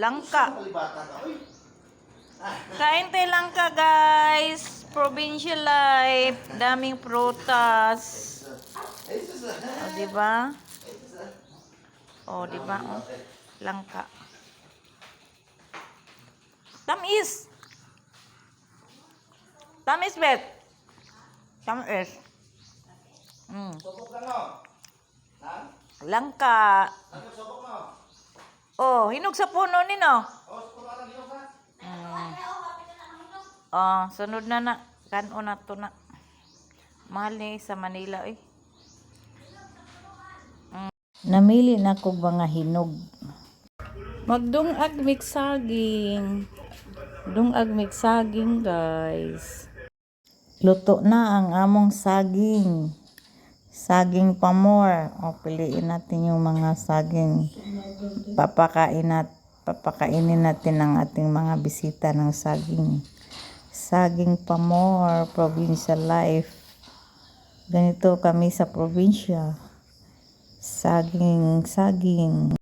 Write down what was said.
Langka. Kain tayo langka, guys. Provincial life. Daming prutas. O, di ba? O, di ba? O, langka. Tamis. Tamis, Bet. Tamis. Mm. Ha? Langka. Oh, hinog sa puno ni no. Oh? Mm. Oh, sunod na na. Kanon na to na. Mahal ni sa Manila eh. Mm. Namili na ko mga hinog. Magdungag mix saging. Dungag mix saging, guys. Luto na ang among saging. Saging pamor. O, piliin natin yung mga saging. Papakain nat papakainin natin ang ating mga bisita ng saging. Saging pamor, provincial life. Ganito kami sa probinsya. Saging, saging.